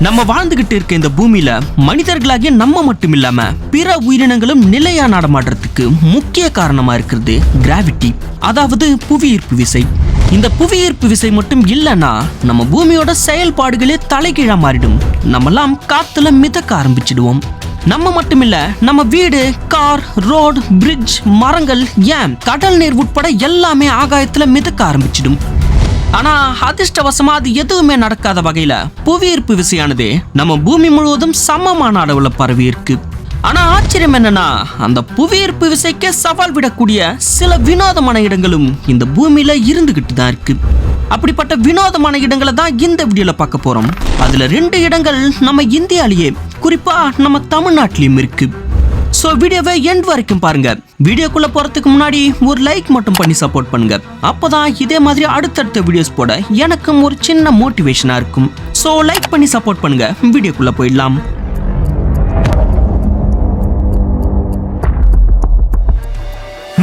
நம்ம வாழ்ந்துகிட்டு இருக்க இந்த பூமியில மனிதர்களாகிய நம்ம மட்டும் இல்லாம பிற உயிரினங்களும் நிலையா நடமாடுறதுக்கு முக்கிய காரணமா இருக்கிறது கிராவிட்டி அதாவது புவியீர்ப்பு விசை. இந்த புவியீர்ப்பு விசை மட்டும் இல்லைன்னா நம்ம பூமியோட செயல்பாடுகளே தலைகீழா மாறிடும். நம்மெல்லாம் காத்துல மிதக்க ஆரம்பிச்சிடுவோம். நம்ம மட்டும் இல்ல நம்ம வீடு கார் ரோடு பிரிட்ஜ் மரங்கள் ஏன் கடல் நீர் உட்பட எல்லாமே ஆகாயத்துல மிதக்க ஆரம்பிச்சிடும். ஆனா அதிர்ஷ்டவசமா அது எதுவுமே நடக்காத வகையில புவியீர்ப்பு விசையானது நம்ம பூமி முழுவதும் சமமான அளவுல பரவி இருக்கு ஆனா ஆச்சரியம் என்னன்னா அந்த புவியீர்ப்பு விசைக்கே சவால் விடக்கூடிய சில வினோதமான இடங்களும் இந்த பூமியில இருந்துகிட்டு தான் இருக்கு. அப்படிப்பட்ட வினோதமான இடங்களை தான் இந்த வீடியோல பார்க்க போறோம். அதுல ரெண்டு இடங்கள் நம்ம இந்தியாலேயே குறிப்பா நம்ம தமிழ்நாட்டிலயும் இருக்கு. ஸோ வீடியோவை எண்ட் வரைக்கும் பாருங்க. வீடியோக்குள்ள போறதுக்கு முன்னாடி ஒரு லைக் மட்டும் பண்ணி சப்போர்ட் பண்ணுங்க. அப்போதான் இதே மாதிரி அடுத்தடுத்த வீடியோஸ் போட எனக்கும் ஒரு சின்ன மோட்டிவேஷனா இருக்கும். ஸோ லைக் பண்ணி சப்போர்ட் பண்ணுங்க. வீடியோக்குள்ள போயிடலாம்.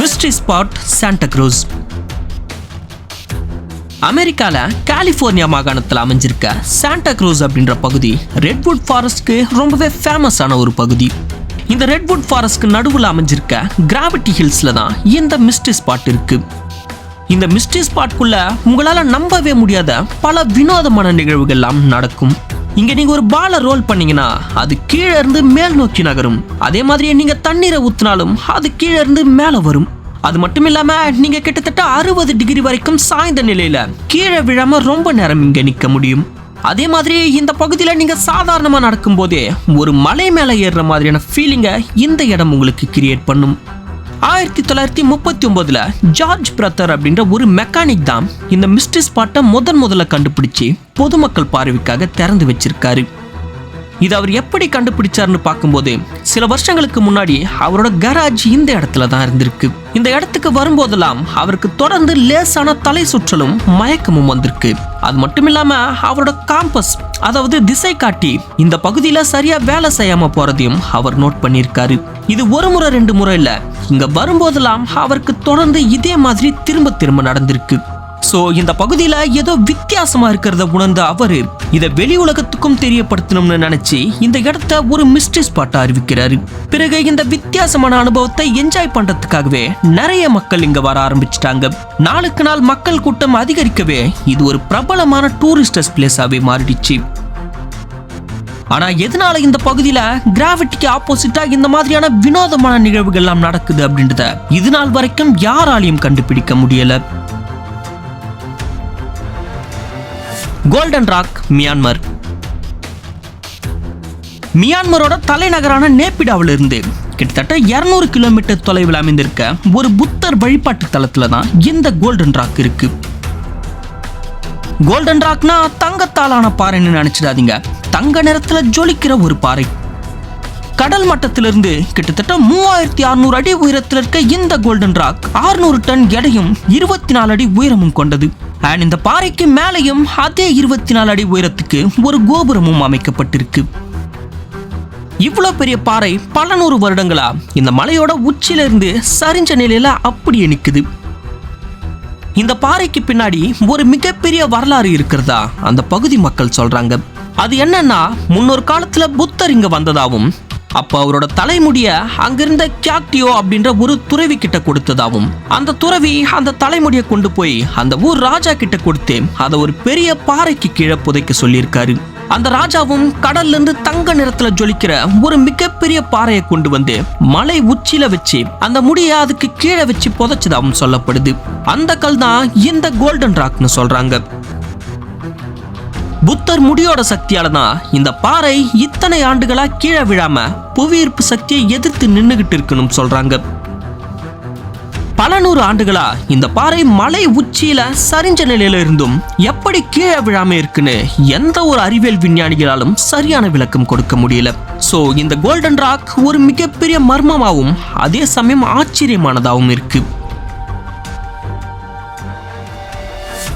மிஸ்ட்ரி ஸ்பாட் சாண்டா க்ரூஸ் அமெரிக்கால கலிஃபோர்னியா மாகாணத்தில் அமைஞ்சிருக்க சாண்டா க்ரூஸ் அப்படின்ற பகுதி ரெட்வுட் ஃபாரஸ்ட்க்கு ரொம்பவே ஃபேமஸான ஒரு பகுதி. இந்த ரெட்வுட் ஃபாரஸ்ட்க்கு நடுவில் அமைஞ்சிருக்க கிராவிட்டி ஹில்ஸ்ல தான் இந்த மிஸ்ட்ரி ஸ்பாட் இருக்கு. இந்த மிஸ்ட்ரி ஸ்பாட்குள்ள உங்களால நம்பவே முடியாத பல வினோதமான நிகழ்வுகள்லாம் நடக்கும். இங்க நீங்க ஒரு பாலை ரோல் பண்ணீங்கன்னா அது கீழே இருந்து மேல் நோக்கி நகரும். அதே மாதிரியே நீங்க தண்ணீரை ஊத்தினாலும் அது கீழே இருந்து மேல வரும். அது மட்டும் இல்லாம நீங்க கிட்டத்தட்ட அறுபது டிகிரி வரைக்கும் சாய்ந்த நிலையில கீழே விழாம ரொம்ப நேரம் இங்க நிக்க முடியும். அதே மாதிரி இந்த பகுதியில் நீங்கள் சாதாரணமாக நடக்கும்போதே ஒரு மலை மேலே ஏறுற மாதிரியான ஃபீலிங்கை இந்த இடம் உங்களுக்கு கிரியேட் பண்ணும். ஆயிரத்தி தொள்ளாயிரத்தி முப்பத்தி ஒன்பதுல ஜார்ஜ் பிரத்தர் அப்படின்ற ஒரு மெக்கானிக் தான் இந்த மிஸ்ட்ரி ஸ்பாட்டை முதன் முதல்ல கண்டுபிடிச்சு பொதுமக்கள் பார்வைக்காக திறந்து வச்சிருக்காரு. இது அவர் எப்படி கண்டுபிடிச்சாருன்னு பார்க்கும்போது சில வருஷங்களுக்கு முன்னாடி அவரோட கராஜ் இந்த இடத்துல தான் இருந்திருக்கு. இந்த இடத்துக்கு வரும்போதெல்லாம் அவருக்கு தொடர்ந்து லேசான தலை சுற்றலும் மயக்கமும் வந்திருக்கு. அது மட்டும் இல்லாம அவரோட காம்பஸ் அதாவது திசை காட்டி இந்த பகுதியில சரியா வேலை செய்யாம போறதையும் அவர் நோட் பண்ணியிருக்காரு. இது ஒரு முறை ரெண்டு முறை இல்லை இங்க வரும்போதெல்லாம் அவருக்கு தொடர்ந்து இதே மாதிரி திரும்ப திரும்ப நடந்திருக்கு. ஸோ இந்த பகுதியில் ஏதோ வித்தியாசமா இருக்கிறத உணர்ந்த அவரு இதை வெளி உலகத்துக்கும் தெரியப்படுத்தணும்னு நினைச்சு இந்த இடத்த ஒரு மிஸ்ட்ரி ஸ்பாட்டா அறிவிக்கிறாரு. பிறகு இந்த வித்தியாசமான அனுபவத்தை என்ஜாய் பண்றதுக்காகவே நிறைய மக்கள் இங்க வர ஆரம்பிச்சிட்டாங்க. நாளுக்கு நாள் மக்கள் கூட்டம் அதிகரிக்கவே இது ஒரு பிரபலமான டூரிஸ்டர்ஸ் பிளேஸாகவே மாறிடுச்சு. ஆனா எதனால இந்த பகுதியில கிராவிட்டிக்கு ஆப்போசிட்டா இந்த மாதிரியான வினோதமான நிகழ்வுகள் எல்லாம் நடக்குது அப்படின்றத இது நாள் வரைக்கும் யாராலையும் கண்டுபிடிக்க முடியல. கோல்டன் ராக் மியான்மர் மியான்மரோட தலைநகரான நேப்பிடாவில் இருந்து கிட்டத்தட்ட 200 கிலோமீட்டர் தொலைவில் அமைந்திருக்க ஒரு புத்தர் வழிபாட்டு தலத்துல தான் இந்த கோல்டன் ராக் இருக்கு. கோல்டன் ராக்னா தங்கத்தாலான பாறைன்னு நினைச்சிடாதீங்க. தங்க நிறத்துல ஜொலிக்கிற ஒரு பாறை. கடல் மட்டத்திலிருந்து கிட்டத்தட்ட மூவாயிரத்தி அறுநூறு அடி உயரத்தில் இருக்க இந்த கோல்டன் ராக் 600 டன் எடையும் இருபத்தி நாலு அடி உயரமும் கொண்டது. அண்ட் இந்த பாறைக்கு மேலேயும் அதே இருபத்தி நாலு அடி உயரத்துக்கு ஒரு கோபுரமும் அமைக்கப்பட்டிருக்கு. இவ்வளோ பெரிய பாறை பல நூறு வருடங்களா இந்த மலையோட உச்சியிலிருந்து சரிஞ்ச நிலையில அப்படியே நிற்குது இந்த பாறைக்கு பின்னாடி ஒரு மிகப்பெரிய வரலாறு இருக்கிறதா? அந்த பகுதி மக்கள் சொல்றாங்க. அது என்னன்னா முன்னொரு காலத்துல புத்தர் இங்க வந்ததாகவும் அப்போ அவரோட தலைமுடிய அங்கிருந்த கியாக்டியோ அப்படின்ற ஒரு துறவி கிட்ட கொடுத்ததாகவும் அந்த துறவி அந்த தலைமுடியை கொண்டு போய் அந்த ஊர் ராஜா கிட்ட கொடுத்து அதை ஒரு பெரிய பாறைக்கு கீழே புதைக்க சொல்லியிருக்காரு. அந்த ராஜாவும் கடல்ல இருந்து தங்க நிறத்துல ஜொலிக்கிற ஒரு மிகப்பெரிய பாறையை கொண்டு வந்து மலை உச்சியில வச்சு அந்த முடிய அதுக்கு கீழே வச்சு புதைச்சதாகவும் சொல்லப்படுது. அந்த கல் தான் இந்த கோல்டன் ராக்னு சொல்றாங்க. புத்தர் முடியோட சக்தியால தான் இந்த பாறை இத்தனை ஆண்டுகளா கீழே விழாம புவியீர்ப்பு சக்தியை எதிர்த்து நின்றுகிட்டு இருக்கணும் சொல்றாங்க. பல நூறு ஆண்டுகளா இந்த பாறை மலை உச்சியில சரிஞ்ச நிலையில இருந்தும் எப்படி கீழே விழாம இருக்குன்னு எந்த ஒரு அறிவியல் விஞ்ஞானிகளாலும் சரியான விளக்கம் கொடுக்க முடியல. சோ இந்த கோல்டன் ராக் ஒரு மிகப்பெரிய மர்மமாகவும் அதே சமயம் ஆச்சரியமானதாகவும் இருக்கு.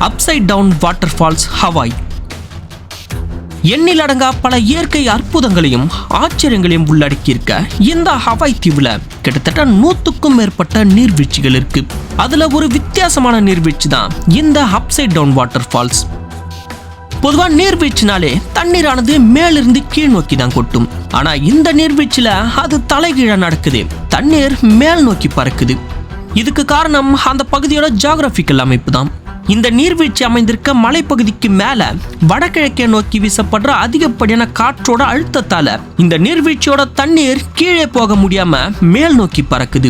Upside down water falls Hawaii எண்ணிலடங்கா பல இயற்கை அற்புதங்களையும் ஆச்சரியங்களையும் உள்ளடக்கியிருக்க இந்த ஹவாய் தீவுல கிட்டத்தட்ட நூத்துக்கும் மேற்பட்ட நீர்வீழ்ச்சிகள் இருக்கு. அதுல ஒரு வித்தியாசமான நீர்வீழ்ச்சி தான் இந்த அப்சைட் டவுன் வாட்டர் ஃபால்ஸ் பொதுவா நீர்வீழ்ச்சினாலே தண்ணீரானது மேலிருந்து கீழ் நோக்கி தான் கொட்டும். ஆனா இந்த நீர்வீழ்ச்சியில அது தலைகீழா நடக்குது. தண்ணீர் மேல் நோக்கி பறக்குது. இதுக்கு காரணம் அந்த பகுதியோட ஜியாகிரபிக்கல் அமைப்பு தான். இந்த நீர்வீழ்ச்சி அமைந்திருக்க மலைப்பகுதிக்கு மேல வடகிழக்கே நோக்கி வீசப்படுற அதிகப்படியான காற்றோட அழுத்தத்தால இந்த நீர்வீழ்ச்சியோட தண்ணீர் கீழே போக முடியாம மேல் நோக்கி பறக்குது.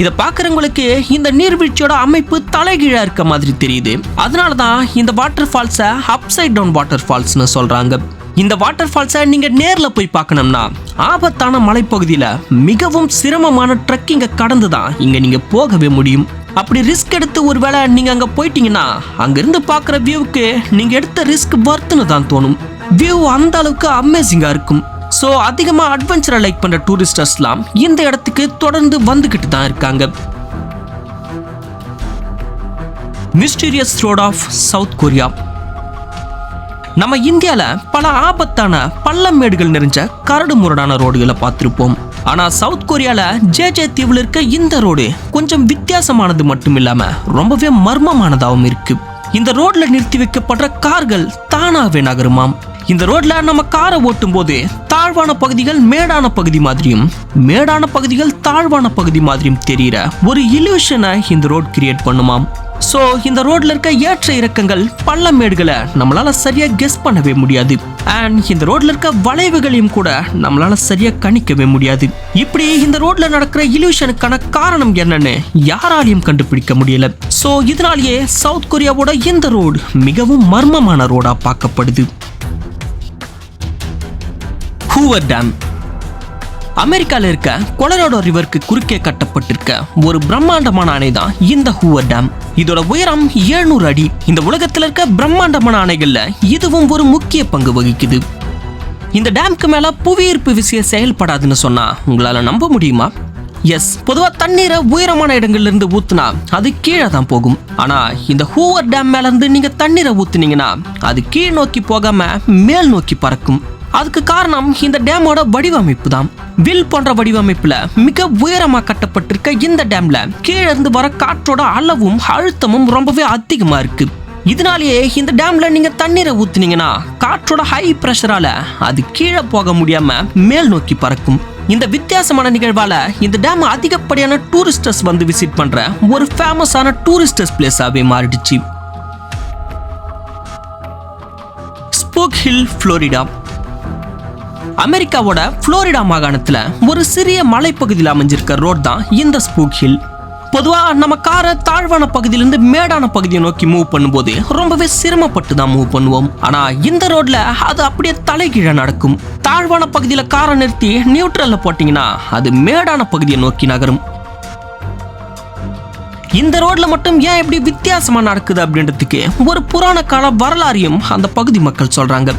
இதை பார்க்குறவங்களுக்கு இந்த நீர்வீழ்ச்சியோட அமைப்பு தலைகீழாக இருக்க மாதிரி தெரியுது. அதனால தான் இந்த வாட்டர் ஃபால்ஸை அப்சைட் டவுன் வாட்டர் ஃபால்ஸ்னு சொல்கிறாங்க இந்த வாட்டர் ஃபால்ஸை நீங்கள் நேரில் போய் பார்க்கணும்னா ஆபத்தான மலைப்பகுதியில் மிகவும் சிரமமான ட்ரெக்கிங்கை கடந்து தான் இங்கே நீங்கள் போகவே முடியும். அப்படி ரிஸ்க் எடுத்து ஒருவேளை நீங்கள் அங்கே போயிட்டீங்கன்னா அங்கேருந்து பார்க்குற வியூவுக்கு நீங்கள் எடுத்த ரிஸ்க் வர்த்துன்னு தான் தோணும். வியூ அந்த அளவுக்கு அமேசிங்காக இருக்கும். ஸோ அதிகமாக அட்வென்ச்சரை லைக் பண்ணுற டூரிஸ்டர்ஸ்லாம் இந்த இடத்துக்கு தொடர்ந்து வந்துக்கிட்டு தான் இருக்காங்க. Mysterious road of South Korea நம்ம இந்தியாவில் பல ஆபத்தான பள்ளமேடுகள் நிறைஞ்ச கரடு முரடான ரோடுகளை பார்த்துருப்போம். ஆனால் சவுத் கொரியாவில் ஜே ஜே தீவில் இருக்க இந்த ரோடு கொஞ்சம் வித்தியாசமானது மட்டும் இல்லாமல் ரொம்பவே மர்மமானதாகவும் இருக்கு. இந்த ரோட்ல நிறுத்தி வைக்கப்படுற கார்கள் தானாகவே நகருமாம். இந்த ரோட்ல நம்ம காரை ஓட்டும் போது தாழ்வான பகுதிகள் மேடான பகுதி மாதிரியும் மேடான பகுதிகள் தாழ்வான பகுதி மாதிரியும் தெரிகிற ஒரு இல்யூஷனை இந்த ரோட் கிரியேட் பண்ணுமாம். ஸோ இந்த ரோட்ல இருக்க ஏற்ற இறக்கங்கள் பள்ளமேடுகளை நம்மளால சரியா கெஸ் பண்ணவே முடியாது. அண்ட் இந்த ரோட்ல இருக்க வளைவுகளையும் கூட நம்மளால சரியா கணிக்கவே முடியாது. இப்படி இந்த ரோட்ல நடக்கிற இல்யூஷனுக்கான காரணம் என்னன்னு யாராலையும் கண்டுபிடிக்க முடியல. ஸோ இதனாலேயே சவுத் கொரியாவோட இந்த ரோடு மிகவும் மர்மமான ரோடா பார்க்கப்படுது. ஹூவர் டேம் அமெரிக்கால இருக்க கொலராடோ ரிவருக்கு குறுக்கே கட்டப்பட்டிருக்க ஒரு பிரம்மாண்டமான அணை தான் இந்த ஹூவர் டேம். இதோட உயரம் 700 அடி. இந்த உலகத்தில் இருக்க பிரம்மாண்டமான அணைகள்ல இதுவும் ஒரு முக்கிய பங்கு வகிக்குது. இந்த டேம்க்கு மேல புவியீர்ப்பு விசைய செயல்படாதுன்னு சொன்னா உங்களால நம்ப முடியுமா? எஸ் பொதுவாக தண்ணீரை உயரமான இடங்கள்லேருந்து ஊற்றுனா ஊத்துனா அது கீழே தான் போகும். ஆனால் இந்த ஹூவர் டேம் மேலேருந்து நீங்கள் தண்ணீரை ஊற்றுனீங்கன்னா அது கீழ் நோக்கி போகாமல் மேல் நோக்கி பறக்கும். அதுக்கு காரணம் இந்த டேமோட வடிவமைப்பு தான் வில் போன்ற வடிவமைப்புல மிக உயரமா கட்டப்பட்டிருக்க இந்த டேம்ல கீழே இருந்து வர காற்றோட அளவும் அழுத்தமும் ரொம்பவே அதிகமா இருக்கு. இதனாலேயே இந்த டேம்ல நீங்க தண்ணீரை ஊத்துனீங்கன்னா காற்றோட ஹை ப்ரெஷரால அது கீழே போக முடியாம மேல் நோக்கி பறக்கும். இந்த வித்தியாசமான நிகழ்வால இந்த டேம் அதிகப்படியான டூரிஸ்டர்ஸ் வந்து விசிட் பண்ற ஒரு ஃபேமஸான டூரிஸ்டர்ஸ் பிளேஸாகவே மாறிடுச்சு. ஸ்போக் ஹில் ஃப்ளோரிடா அமெரிக்காவோட புளோரிடா மாகாணத்துல ஒரு சிறிய மலைப்பகுதியில் அமைஞ்சிருக்க ரோட் தான் இந்த ஸ்பூக் ஹில். பொதுவாக நம்ம காரை தாழ்வான பகுதியிலிருந்து மேடான பகுதியை நோக்கி மூவ் பண்ணும்போது ரொம்பவே சிரமப்பட்டு தான் மூவ் பண்ணுவோம். ஆனால் இந்த ரோட்ல அது அப்படியே தலைகீழ நடக்கும். தாழ்வான பகுதியில் காரை நிறுத்தி நியூட்ரலில் போட்டிங்கன்னா அது மேடான பகுதியை நோக்கி நகரும். இந்த ரோட்ல மட்டும் ஏன் இப்படி வித்தியாசமா நடக்குது அப்படின்றதுக்கு ஒரு புராண கால வரலாறையும் அந்த பகுதி மக்கள் சொல்றாங்க.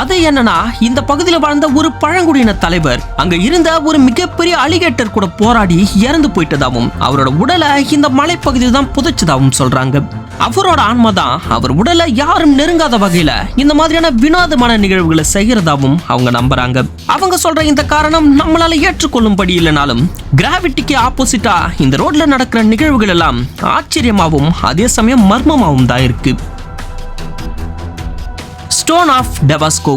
அது என்னன்னா இந்த பகுதியில் வாழ்ந்த ஒரு பழங்குடியின தலைவர் அங்க இருந்த ஒரு மிகப்பெரிய அலிகேட்டர் கூட போராடி இறந்து போயிட்டதாகவும் அவரோட உடலை இந்த மலைப்பகுதியில் தான் புதைச்சதாகவும் சொல்றாங்க. அவரோட ஆன்மா தான் அவர் உடலை யாரும் நெருங்காத வகையில இந்த மாதிரியான வினோதமான நிகழ்வுகளை செய்யறதாவும் அவங்க நம்புறாங்க. அவங்க சொல்ற இந்த காரணம் நம்மளால ஏற்றுக்கொள்ளும்படி இல்லைனாலும் கிராவிட்டிக்கு ஆப்போசிட்டா இந்த ரோட்ல நடக்கிற நிகழ்வுகள் எல்லாம் ஆச்சரியமாகவும் அதே சமயம் மர்மமாகவும் தான் இருக்கு. ஸ்டோன் ஆஃப் டெவாஸ்கோ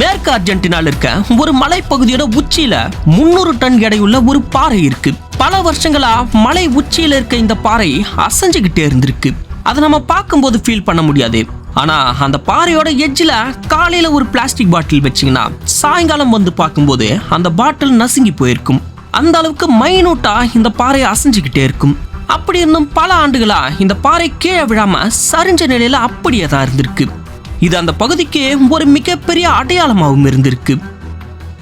மேற்கு அர்ஜென்டினால இருக்க ஒரு மலைப்பகுதியோட உச்சியில முன்னூறு டன் எடையுள்ள ஒரு பாறை இருக்கு. பல வருஷங்களா மலை உச்சியில இருக்க இந்த பாறை அசைஞ்சுகிட்டே இருந்திருக்கு. அதை நம்ம பார்க்கும்போது ஃபீல் பண்ண முடியாது. ஆனா அந்த பாறையோட எட்ஜில் காலையில ஒரு பிளாஸ்டிக் பாட்டில் வச்சீங்கன்னா சாயங்காலம் வந்து பார்க்கும்போது அந்த பாட்டில் நசுங்கி போயிருக்கும். அந்த அளவுக்கு மைனூட்டா இந்த பாறை அசைஞ்சுக்கிட்டே இருக்கும். அப்படி இருந்தும் பல ஆண்டுகளா இந்த பாறை கீழே விழாம சரிஞ்ச நிலையில அப்படியே தான் இருந்திருக்கு. இது அந்த பகுதிக்கு ஒரு மிகப்பெரிய அடையாளமாகவும் இருந்திருக்கு.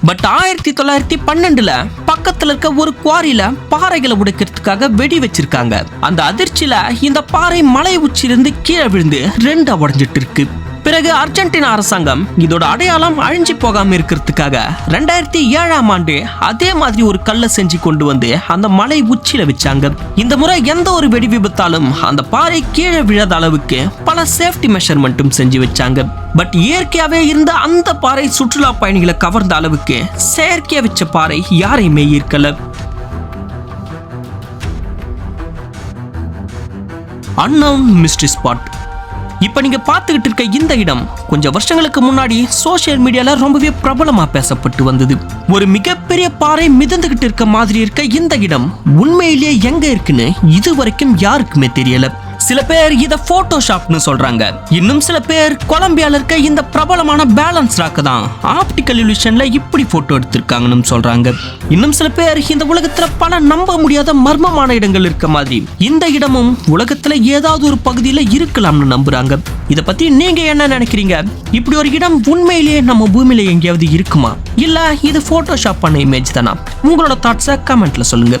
பட் ஆயிரத்தி தொள்ளாயிரத்தி பன்னெண்டுல பக்கத்துல இருக்க ஒரு குவாரியில பாறைகளை உடைக்கிறதுக்காக வெடி வச்சிருக்காங்க. அந்த அதிர்ச்சியில இந்த பாறை மலை உச்சியிலிருந்து கீழே விழுந்து ரெண்டா உடஞ்சிட்டு இருக்கு. பிறகு அர்ஜென்டினா அரசாங்கம் இதோட அடையாளம் அழிஞ்சு போகாம இருக்கிறதுக்காக ரெண்டாயிரத்தி ஏழாம் ஆண்டு அதே மாதிரி ஒரு கல்லை செஞ்சு கொண்டு வந்து அந்த மலை உச்சியில வச்சாங்க. இந்த முறை எந்த ஒரு வெடி விபத்தாலும் அந்த பாறை கீழே விழாத அளவுக்கு பல சேஃப்டி மெஷர்மெண்ட்டும் செஞ்சு வச்சாங்க. பட் இயற்கையாவே இருந்த அந்த பாறை சுற்றுலா பயணிகளை கவர்ந்த அளவுக்கு செயற்கையா வச்ச பாறை யாரையுமே ஈர்க்கல. அன்னவுன் மிஸ்ட்ரி ஸ்பாட் இப்ப நீங்க பார்த்துக்கிட்டு இருக்க இந்த இடம் கொஞ்சம் வருஷங்களுக்கு முன்னாடி சோஷியல் மீடியால ரொம்பவே பிரபலமா பேசப்பட்டு வந்தது. ஒரு மிகப்பெரிய பாறை மிதந்துகிட்டு இருக்க மாதிரி இருக்க இந்த இடம் உண்மையிலேயே எங்க இருக்குன்னு இது வரைக்கும் யாருக்குமே தெரியல. சில பேர் இத போட்டோஷாப்னு சொல்றாங்க. இன்னும் சில பேர் கொலம்பியால இருக்க இந்த பிரபலமான பேலன்ஸ் ராக் தான் ஆப்டிக்கல் இலியூஷன்ல இப்படி போட்டோ எடுத்திருக்காங்கன்னு சொல்றாங்க. இன்னும் சில பேர் இந்த உலகத்துல பல நம்ப முடியாத மர்மமான இடங்கள் இருக்க மாதிரி. இந்த இடமும் உலகத்துல ஏதாவது ஒரு பகுதியில இருக்கலாம்னு நம்புறாங்க. இத பத்தி நீங்க என்ன நினைக்கிறீங்க? இப்படி ஒரு இடம் உண்மையிலேயே நம்ம பூமியில எங்கேயாவது இருக்குமா? இல்ல இது போட்டோஷாப் பண்ண இமேஜ் தானா? உங்களோட தாட்ஸை கமெண்ட்ல சொல்லுங்க.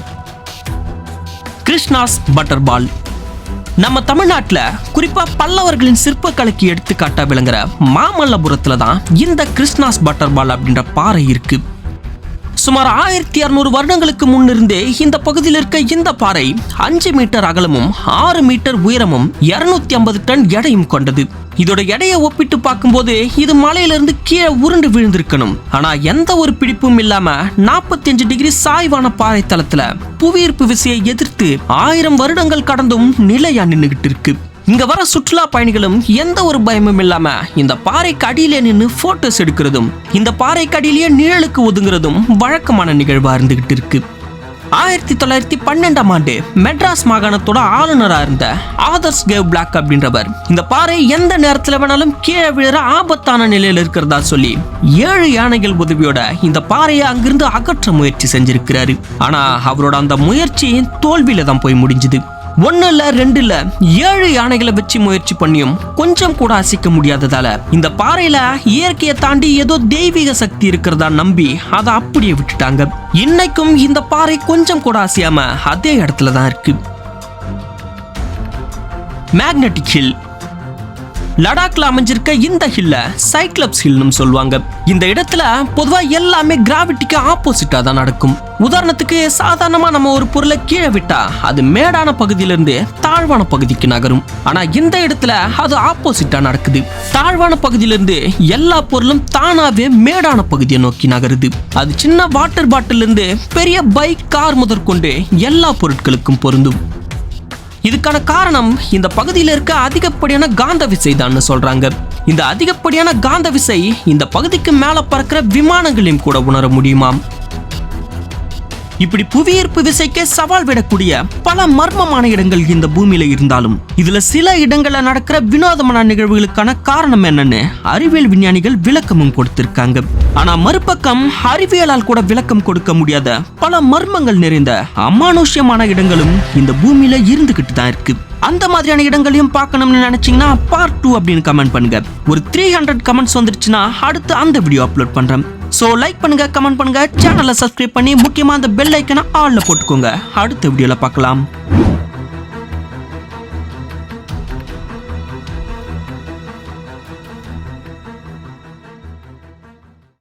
கிருஷ்ணாஸ் பட்டர் பால் நம்ம தமிழ்நாட்டில் குறிப்பாக பல்லவர்களின் சிற்பக்கலைக்கு எடுத்துக்காட்டாக விளங்குற மாமல்லபுரத்தில் தான் இந்த கிருஷ்ணாஸ் பட்டர்பால் அப்படின்ற பாறை இருக்கு. சுமார் ஆயிரத்தி அறுநூறு வருடங்களுக்கு முன்னிருந்தே இந்த பகுதியில் இருக்க இந்த பாறை அஞ்சு மீட்டர் அகலமும் ஆறு மீட்டர் உயரமும் இருநூத்தி ஐம்பது டன் எடையும் கொண்டது. இதோட எடையை ஒப்பிட்டு பார்க்கும்போது இது மலையிலிருந்து கீழே உருண்டு விழுந்திருக்கணும். ஆனா எந்த ஒரு பிடிப்பும் இல்லாம 45 டிகிரி சாய்வான பாறை தளத்துல புவியீர்ப்பு விசையை எதிர்த்து ஆயிரம் வருடங்கள் கடந்தும் நிலையா நின்றுகிட்டு இருக்கு. இங்க வர சுற்றுலா பயணிகளும் எந்த ஒரு பயமும் இல்லாம இந்த பாறைக்கு அடியிலே நின்று போட்டோஸ் எடுக்கிறதும் இந்த பாறைக்கு அடியிலேயே நிழலுக்கு ஒதுங்குறதும் வழக்கமான நிகழ்வா இருந்துகிட்டு இருக்கு. ஆயிரத்தி தொள்ளாயிரத்தி பன்னெண்டாம் ஆண்டு மெட்ராஸ் மாகாணத்தோட ஆளுநராக இருந்த ஆதர்ஸ் கேவ் பிளாக் அப்படின்றவர். இந்த பாறை எந்த நேரத்தில் வேணாலும் கீழே விழுற ஆபத்தான நிலையில் இருக்கிறதா சொல்லி ஏழு யானைகள் உதவியோட இந்த பாறையை அங்கிருந்து அகற்ற முயற்சி செஞ்சிருக்கிறாரு. ஆனா அவரோட அந்த முயற்சி தோல்வியில தான் போய் முடிஞ்சுது. ஒன்னு இல்ல ரெண்டு இல்ல ஏழு யானைகளை வச்சு முயற்சி பண்ணியும் கொஞ்சம் கூட அசைக்க முடியாததால இந்த பாறையில இயற்கையை தாண்டி ஏதோ தெய்வீக சக்தி இருக்கிறதா நம்பி அதை அப்படியே விட்டுட்டாங்க. இன்னைக்கும் இந்த பாறை கொஞ்சம் கூட அசையாம அதே இடத்துல தான் இருக்கு. மேக்னட்டிக் ஹில் லடாக்ல அமைஞ்சிருக்க இந்த ஹில்ல சைக்ளப்ஸ் ஹில்னு சொல்லுவாங்க. இந்த இடத்துல பொதுவா எல்லாமே கிராவிட்டிக்கு ஆப்போசிட்டா தான் நடக்கும். உதாரணத்துக்கு சாதாரணமா நம்ம ஒரு பொருளை கீழே விட்டா அது மேடான பகுதியிலிருந்து தாழ்வான பகுதிக்கு நகரும். ஆனா இந்த இடத்துல அது ஆப்போசிட்டா நடக்குது. தாழ்வான பகுதியிலிருந்து எல்லா பொருளும் தானாவே மேடான பகுதியை நோக்கி நகருது. அது சின்ன வாட்டர் பாட்டில் இருந்து பெரிய பைக் கார் முதற்கொண்டு எல்லா பொருட்களுக்கும் பொருந்தும். இதுக்கான காரணம் இந்த பகுதியில் இருக்க அதிகப்படியான காந்த விசை தான் சொல்றாங்க. இந்த அதிகப்படியான காந்த விசை இந்த பகுதிக்கு மேல பறக்கிற விமானங்களையும் கூட உணர முடியுமாம். இப்படி புவியீர்ப்பு விசைக்கே சவால் விடக்கூடிய பல மர்மமான இடங்கள் இந்த பூமியில இருந்தாலும் இதுல சில இடங்கள்ல நடக்கிற வினோதமான நிகழ்வுகளுக்கான காரணம் என்னன்னு அறிவியல் விஞ்ஞானிகள் விளக்கமும் கொடுத்திருக்காங்க. ஆனா மறுபக்கம் அறிவியலால் கூட விளக்கம் கொடுக்க முடியாத பல மர்மங்கள் நிறைந்த அமானுஷ்யமான இடங்களும் இந்த பூமியில இருந்துகிட்டு தான் இருக்கு. அந்த மாதிரியான இடங்களையும் பார்க்கணும்னு நினைச்சீங்கன்னா பார்ட் டூ அப்படின்னு கமெண்ட் பண்ணுங்க. ஒரு த்ரீ ஹண்ட்ரட் கமெண்ட்ஸ் வந்துருச்சுன்னா அடுத்து அந்த வீடியோ அப்லோட் பண்றேன். ஸோ லைக் பண்ணுங்க கமெண்ட் பண்ணுங்க. சேனலை சப்ஸ்கிரைப் பண்ணி முக்கியமாக அந்த பெல் ஐக்கனை ஆளில் போட்டுக்கோங்க. அடுத்த வீடியோவில் பார்க்கலாம்.